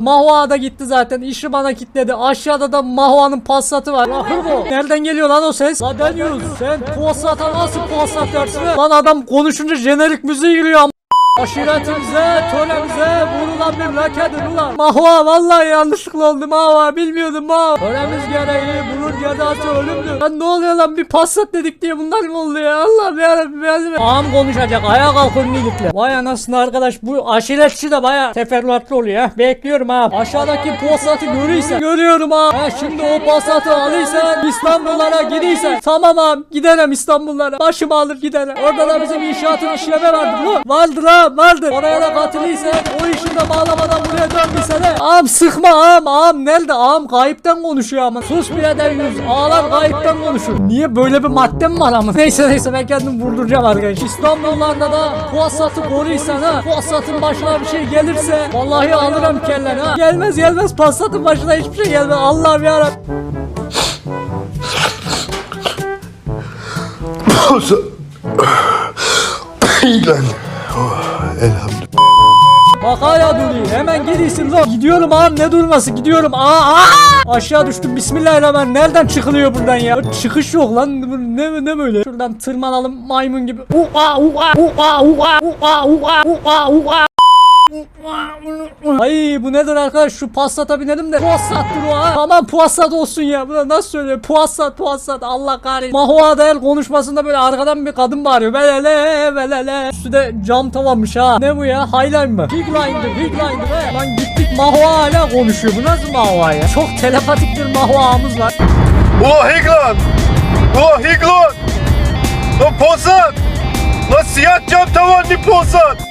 Mahua da gitti zaten. İşi bana kitledi. Aşağıda da Mahua'nın Passat'ı var. Bakır bu. Nereden geliyor lan o ses? La deniyoruz. Sen Passat'a nasıl Passat dersin? Lan adam konuşunca jenerik müziği giriyor Aşiretimize, töremize vurulan bir lakedir ulan. Mahva vallahi yanlışlıkla oldu Mahva bilmiyordum Mahva. Töremiz gereği bunun cezası ölümdür. Lan ne oluyor lan bir passat dedik diye bunlar mı oldu ya Allah yarabbim yardım Ağam konuşacak ayağa kalkın iyilikle. Vay anasını arkadaş bu aşiretçi de baya teferruatlı oluyor ha. Bekliyorum ha. Aşağıdaki passatı görürsen. Görüyorum ha. ha. Şimdi o passatı alırsan İstanbullara gidersen. Tamam ağam giderim İstanbullara. Başımı alır giderim. Orada da bizim inşaatın işleme vardır bu. Vardır ha vardır. Oraya da katılıysan o işi de bağlamadan buraya dönmüşse de. Ağam sıkma ağam ağam nerede ağam kayıptan konuşuyor ama. Sus birader yüz. Ağlar kayıptan konuşur. Niye böyle bir madde mi var ama? Neyse neyse ben kendim vurduracağım arkadaş. İstanbullarda da Puasat'ı koruysan ha. Puasat'ın başına bir şey gelirse vallahi alırım kellen ha. Gelmez gelmez Passat'ın başına hiçbir şey gelmez. Allah'ım yarabbim. İyi lan. Oh, elhamdülillah. Bak hala duruyor. Hemen gidiyorsun lan. Gidiyorum ağam ne durması gidiyorum. Aa, aa! Aşağı düştüm. Bismillahirrahmanirrahim. Nereden çıkılıyor buradan ya? Çıkış yok lan. Ne, ne böyle? Şuradan tırmanalım maymun gibi. U'a u'a u'a u'a u'a u'a u'a u'a Ay bu nedir arkadaş? Şu Passat'a binelim de. Passat'tır o ha. Tamam Passat olsun ya. Bu da nasıl söylüyor? Passat Passat. Allah kahretsin. Mahua der konuşmasında böyle arkadan bir kadın bağırıyor. Velele velele. Üstü de cam tavanmış ha. Ne bu ya? Highline mı? Higline'dır Higline'dır he? Lan gittik Mahua hala konuşuyor. Bu nasıl Mahua ya? Çok telepatik bir Mahua'mız var. Ula Higlan! Ula Higlan! Lan Posat! Lan siyah cam tavanlı Posat!